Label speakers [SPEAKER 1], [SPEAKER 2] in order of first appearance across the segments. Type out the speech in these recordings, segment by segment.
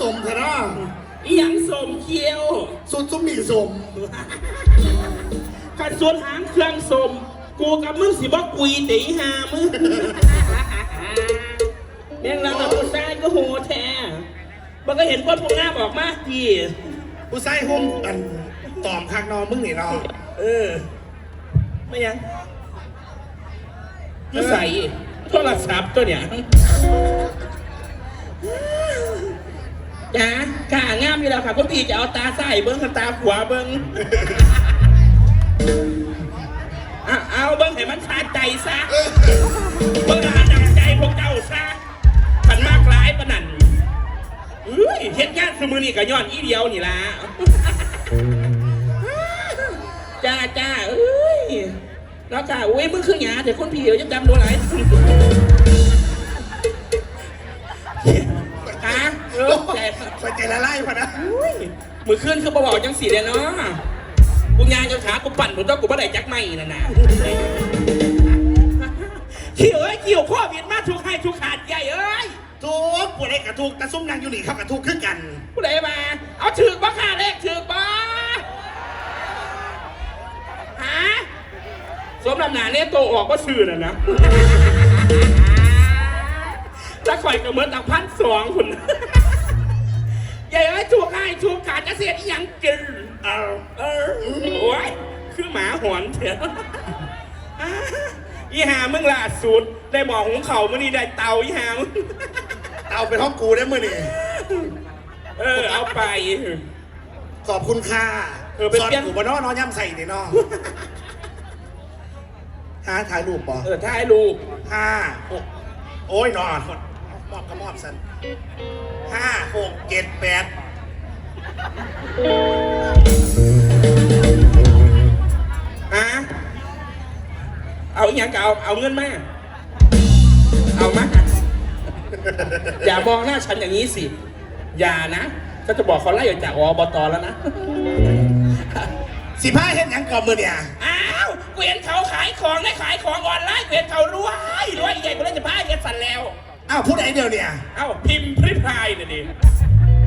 [SPEAKER 1] สมเถอะนะ
[SPEAKER 2] อีหยังสมเคียว
[SPEAKER 1] สุดสุมีสม
[SPEAKER 2] ขัดส่วนหางเครื่องสม กูกับมึงสิบอกกุยตีหามึงเรื่องราวกับผู้ชายก็โหแท้มันก็เห็นคนพวกงามออกมาที
[SPEAKER 1] ผู้ชายห่มอันตอมคักนอนมึงนี่เนาะ
[SPEAKER 2] เออ ไม่ยังคือใส่โทรศัพท์ตัวเนี่ย จ้าข่างามอยู่แล้วค่ะคุณพี่จะเอาตาใส่เบิ้งกับตาขวาเบิ้งอะเอาเบิ้งให้มันขาดใจซะเบิ้งให้มันดังใจพวกเจ้าซะขันมากหลายปะนั่นเอ้ยเฮ็ดงานสมือนี่ก็ย้อนอีเดียวนี่ละจ้าจ้าเอ้ยแล้วจ้าอุ้ยมึงคือหยาแต่คนพี่เดี๋ยวจะจำดูอะไรฮะ เออใจ
[SPEAKER 1] คอยใจละลายพะนะ
[SPEAKER 2] อุ้ยมือขึ้นคือบ่บอกจังสีเดียเนาะกูยางจนขากูปั่นกูต้องกูบ่ได้จักไม่นั่นน่ะเขี่ยวเอ้ยเขี่ยวข้อเวียนมาทุกให้ทุกขาดใหญ่เอ้ย
[SPEAKER 1] ทุกปวดไอ้กระทุกตะซุ่มนางอยู่นี่เขากระทุกขึ้นกัน
[SPEAKER 2] ผู้ใดมา เอาถือกบ่ค่าเลขถือกบ่ฮะสมลำหนาเนี่ยโตออกก็ซื่อน่ะนะถ้าข่อยก็เหมือนตักพันสองคุณ ใหญ่เอ้ยถูกให้ถูกขาดจะเสียอีหยังกิน
[SPEAKER 1] เอา
[SPEAKER 2] เออโอ้ยคือหมาหอนเถอะอ่าอีหามึงล่าสุดได้หมอหุงเข่าวมื่อนี้ได้เตาอีหามึง
[SPEAKER 1] เอาเป็นห้องกูได้มือนี่
[SPEAKER 2] เออเอาไป
[SPEAKER 1] ขอบคุณค่ะ
[SPEAKER 2] เออเป็น
[SPEAKER 1] สอน
[SPEAKER 2] เพี้ยน
[SPEAKER 1] กูบานอนนอนย่ำใส่นี่เนาะหาถ่ายรูปป่ะ
[SPEAKER 2] เออถ่ายรูป
[SPEAKER 1] ห้าหกโอ้ยนอนมอบก็มอบสันห้าหกเจ็ดแปด
[SPEAKER 2] ฮะเอาอีหยังก็เอาเอาเงินมาเอามา อย่ามองหน้าฉันอย่างนี้สิ อย่านะก็จะบอกเขาไล่ออกจากอบตแล้วนะ
[SPEAKER 1] สิบห้าเห็นยังก่อนมือเนี่ย
[SPEAKER 2] อ้าวเกวียนเขาขายของได้ขายของออนไลน์เกวียนเขารวยรวยใหญ่กว่าเล่นจะพาเย็นสันแล้ว
[SPEAKER 1] อ้าวพูดไหนเดียวเนี่ย
[SPEAKER 2] เอ้าพิมพ์พริพายน่ะดิ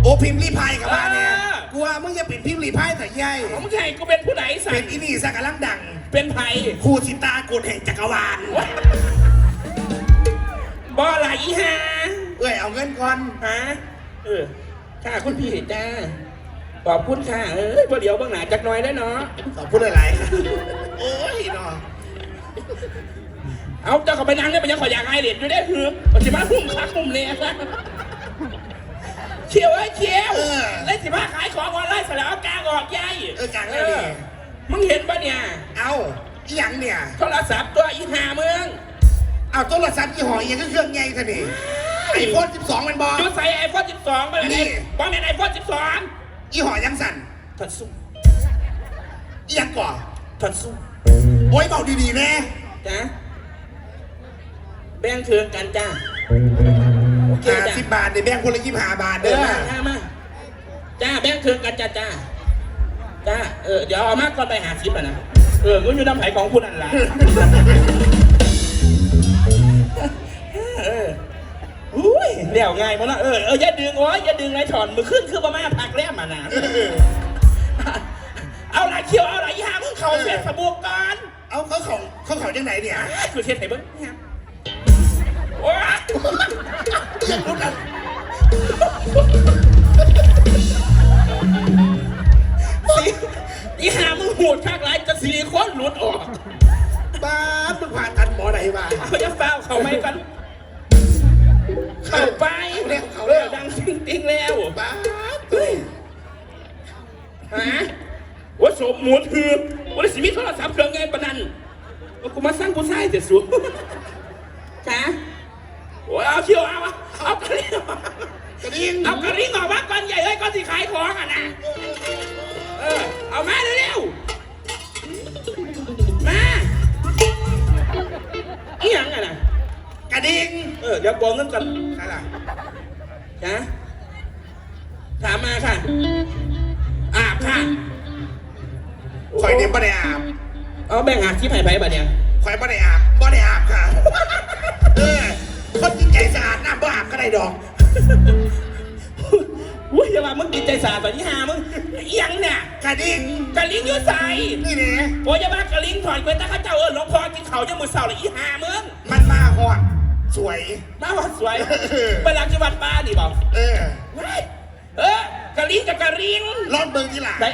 [SPEAKER 1] โอพิมพ์รีพายกับบ้านเนี่ย
[SPEAKER 2] เออ
[SPEAKER 1] กลัวมึงจะเป็นพิมพ์รีพายแต่ใหญ่
[SPEAKER 2] ของมึงใช่กูเป็นผู้ไหนสั
[SPEAKER 1] เป็นนอีนี่สักกำลังดัง
[SPEAKER 2] เป็นไผ่
[SPEAKER 1] ครูสิตากดแห่งจักรวาล
[SPEAKER 2] บ่ไหลฮะ
[SPEAKER 1] เอ้ยเอาเงินก่อน
[SPEAKER 2] ฮะเออค่ะคุณพี่จ้าขอบคุณค่ะเอ้ยพอเดี๋ยวเบางหนาจักหน่อยได้เนาะ
[SPEAKER 1] ขอบคุณหลายๆค่ะโอ้ยเนาะ
[SPEAKER 2] เอาเจ้าก็ไปนั่งได้ไปยังขออยากให้เหรียญอยู่ได้คือปัจจุบันหุ่มคักหุ่มเลย เชียวเอ้ยเชียวเล่นสิบ้าขายของออนไลน์เสร็จแล้วเอากางออกยัย
[SPEAKER 1] เออกลางแล้วดิ
[SPEAKER 2] มึงเห็นปะเนี่ย
[SPEAKER 1] เอาอีหยังเนี่ย
[SPEAKER 2] โทรศัพท์ตัวอีหาเมือง
[SPEAKER 1] เอาโทรศัพท์ยี่ห้ออีหยังก็เครื่องใหญ่ท่านี่ไอโฟน12 มันบอ
[SPEAKER 2] จุดใส่ไอโฟน12ไปเลย
[SPEAKER 1] นี่
[SPEAKER 2] บอลเป็นไอโฟน12
[SPEAKER 1] ยี่ห้อยังสั่น
[SPEAKER 2] ทัดสู้
[SPEAKER 1] อีหยังก่อ
[SPEAKER 2] ทัดสู้
[SPEAKER 1] โอ้ยเบาดีๆแน่
[SPEAKER 2] จ้าแบ่งคืนกันจ้าโอ เค
[SPEAKER 1] ห้า
[SPEAKER 2] จ้า
[SPEAKER 1] สิบบาทเดี๋ยวแบ่งคนละยี่ห้าบาท
[SPEAKER 2] เอ
[SPEAKER 1] เด้อ
[SPEAKER 2] อ
[SPEAKER 1] นะ
[SPEAKER 2] มามาจ้าแบ่งคืนกันจ้าจ้าจ้าเออเดี๋ยวเอามากก่อนไปหาซิปอะนะเออมึงอยู่น้ำไผ่ของคุณอันละเอออุ้ยเดี่ยวง่ายมั้งนะเออเอออย่าดึงโอ้ยอย่าดึงไรถอนมือขึ้นคือประมาณผักแล้มอะนะเอาไรเขียวเอาไรยามึงเขาเสียสบู่ก่อน
[SPEAKER 1] เอาเขาเขาเขาเขาจังไหนเนี่ย
[SPEAKER 2] คือเทียนไหนเบิ้งเนี่ยโอ้ย
[SPEAKER 1] อยากรู้กัน
[SPEAKER 2] สิอีหามึงโหดข้างไรจะซิลิโคนหลุดออก
[SPEAKER 1] บ้าสมึงผ่าตันหมอไหนมา
[SPEAKER 2] เอาจะฟ้าวเขาไม่กัน เข้าไป ดี๋
[SPEAKER 1] ย
[SPEAKER 2] วบอกเงินก่อน
[SPEAKER 1] ใช่ล่ะ
[SPEAKER 2] จ้าถามมาค่ะ อาบค่ะ
[SPEAKER 1] คอยเดี๋ยวบ่ได้อาบ
[SPEAKER 2] เอาแบ่งอาบที่ไผ่ไผ่บัดเนี่ย
[SPEAKER 1] คอยบ่ได้อาบบ่ได้อาบค่ะ เออคนจิตใจสะอาดน้ำบ่อาบก็ได้ดอก
[SPEAKER 2] มจะว่ามึงกินใจสาตัวนี้หามึงเอียงเนี่ย
[SPEAKER 1] กระดิ่ง
[SPEAKER 2] กะลิงอยู่ใส่
[SPEAKER 1] นี่เนี่ย
[SPEAKER 2] โอ้ยอย่ามากะลิงถอนเกวนตาข้าเจ้าเออหลวงพ่อกินเขาวยังมือเสาเลยอีหามึง
[SPEAKER 1] มันมาหอด สวย
[SPEAKER 2] มาว่าสวยไปหลังจังหวัดป้าดิบอก
[SPEAKER 1] เออ
[SPEAKER 2] เฮ้ยเออกะลิงกับกะลิง
[SPEAKER 1] รอดเบิงที่หลัง
[SPEAKER 2] ไหน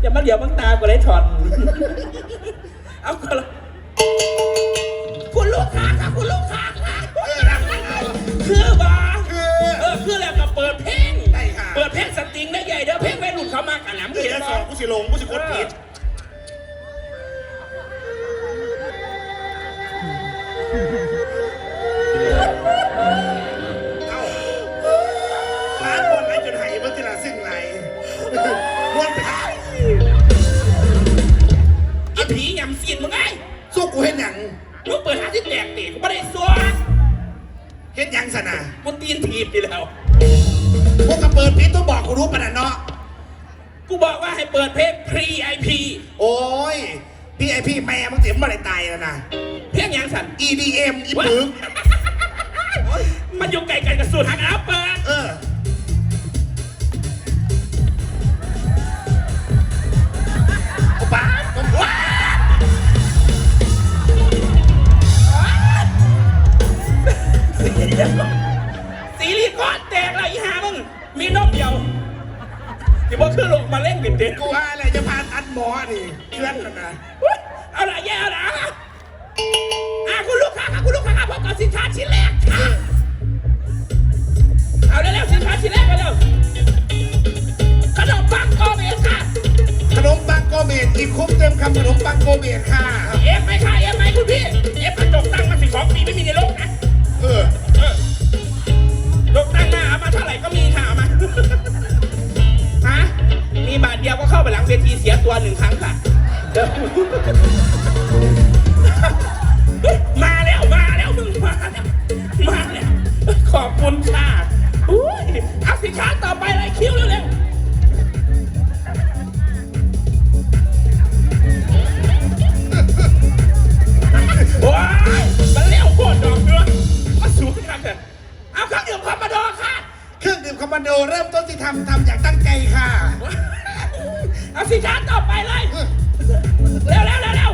[SPEAKER 2] อย่ามาเหลียวมังตากูเลยถอนเอาก็ละคุณลูกค้าค่ะคุณลูกค้าค่ะ
[SPEAKER 1] เออนะ
[SPEAKER 2] คือบ่
[SPEAKER 1] คือ
[SPEAKER 2] เออคือแล้วก็เปิดเพลง
[SPEAKER 1] ได้ค่ะ
[SPEAKER 2] เปิดเพลงสตริงได้ใหญ่เด้อเพลงวัยรุ่นเขามากอะนะมึง
[SPEAKER 1] เดี๋ยว
[SPEAKER 2] เห็น
[SPEAKER 1] จะส
[SPEAKER 2] บ่
[SPEAKER 1] องกูสิลงกูสิกดผิด ร้านบอลไหนจนไหายเมื่อที่ละซึ่งไหลม้วนไปได้
[SPEAKER 2] ไอ้ผียำซีดมึงไง
[SPEAKER 1] สู้กูเห็นหยัง
[SPEAKER 2] มึงเปิดหาที่แตกตีกูไม่ได้ซัว
[SPEAKER 1] เห็นหยังสนะ
[SPEAKER 2] กูตีนถีบไปแล้ว
[SPEAKER 1] พวกกระเปิดพิษต้องบอกกูรู้ปะนะเนาะ
[SPEAKER 2] กูบอกว่าให้เปิดเพลง Pre IP
[SPEAKER 1] โอ้ย พี่ไอพี่แม่มึงเสียมาอะไรตายแล้วนะ
[SPEAKER 2] เพลงหยังสัน
[SPEAKER 1] EDM อีปึก
[SPEAKER 2] มันอยู่ไกลกันกับสูตรหักอัพเปิด
[SPEAKER 1] เออโอ้ป้าผมว้า
[SPEAKER 2] ซีรีส์ก้อนแตกเลยอีหามึง มีนมเดียวที่บอกคือลงมาเล่นกันเด็ด
[SPEAKER 1] กูว่าอะไรจะพาตัดหมอนี่เชื่อนกันนะ
[SPEAKER 2] เอาละแย่เอาละอะ คุณลูกค้าค่ะคุณลูกค้าค่ะพบกับสินค้าชิ้นแรกค่ะ เอาเร็วๆสินค้าชิ้นแรกกันเร็วขนมปังโกเบค่ะ
[SPEAKER 1] ขนมปังโกเมดอีกคุ้มเต็มคำขนมปังโกเบ
[SPEAKER 2] ตค่ะ เถอะเอาเครื่องดื่มคอมมาดอค่ะ
[SPEAKER 1] เครื่องดื่มคอมมานโดเริ่มต้นที่ทำทำอย่างตั้งใจค่ะ
[SPEAKER 2] เอาสินค้าต่อไปเลย เร็วเร็วเร็วเร็ว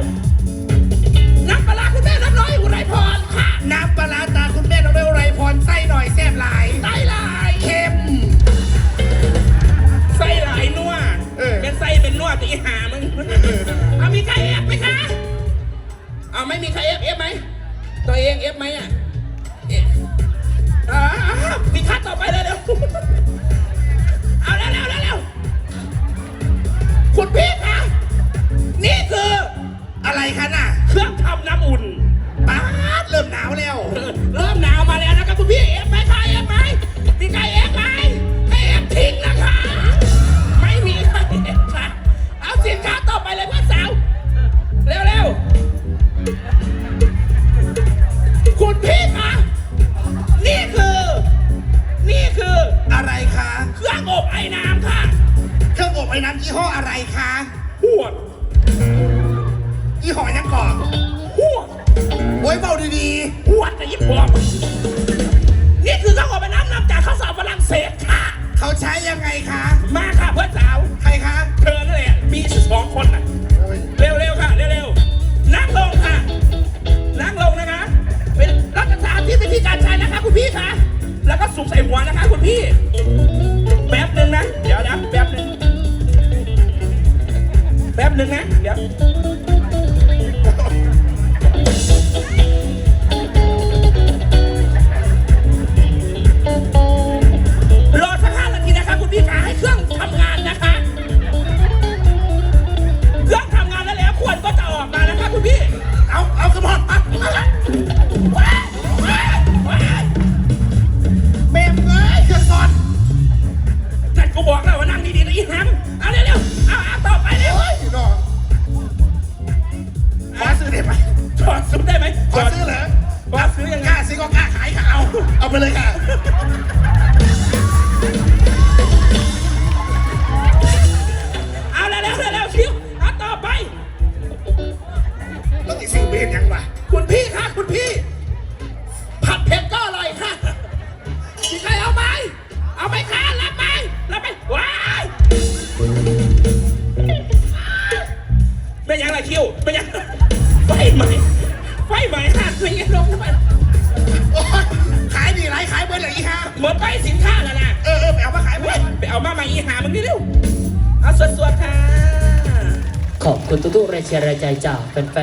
[SPEAKER 2] น้ำปลาร้าคุณแม่น้ำน้อยอุไรพรค่ะ
[SPEAKER 1] น้ำปลาร้าตาคุณแม่น้องเบลไรพรไส้หน่อยแซ่บหลาย
[SPEAKER 2] ไส้ลาย
[SPEAKER 1] คะ
[SPEAKER 2] หวดยี่
[SPEAKER 1] ห้
[SPEAKER 2] อยัง
[SPEAKER 1] ก่อน
[SPEAKER 2] หวด
[SPEAKER 1] โอ้ยเบาดี
[SPEAKER 2] หวดแต่ญี่ปุ่นนี่คือเครื่องอบไอ้น้ำนำจากข้าวสารฝรั่งเศสค่ะ
[SPEAKER 1] ๆเขาใช้ยังไงคะ
[SPEAKER 2] มาค่ะเพื่อนสาว
[SPEAKER 1] ใครคะ
[SPEAKER 2] เธอนั่นแหละมีสองคนน่ะ
[SPEAKER 1] โอ้ย
[SPEAKER 2] เร็วๆค่ะ เร็วๆ นั่งลงค่ะ นั่งลงนะคะ เป็นรัฐสาธิตวิธีการใช้นะคะคุณพี่คะ แล้วก็สุกใส่หัวนะคะคุณพี่ ป๊บหนึ่งนะ เดี๋ยว คิวเป็นยังไฟไหมไฟไหมหักเป็นยังลงไป
[SPEAKER 1] โอ้ยขายดีไรขายเบอร์ไหนอีฮะ
[SPEAKER 2] หมดไปสินค้าแล้วนะ
[SPEAKER 1] เออเออไปเอามาขายเบอ
[SPEAKER 2] เว้ย
[SPEAKER 1] ร์
[SPEAKER 2] ไปเอามาใหม่อีหามึงนี่เร็วเอาสวดๆค่ะ
[SPEAKER 3] ขอบคุณทุกๆแรงเชียร์แรงใจจากแฟนๆ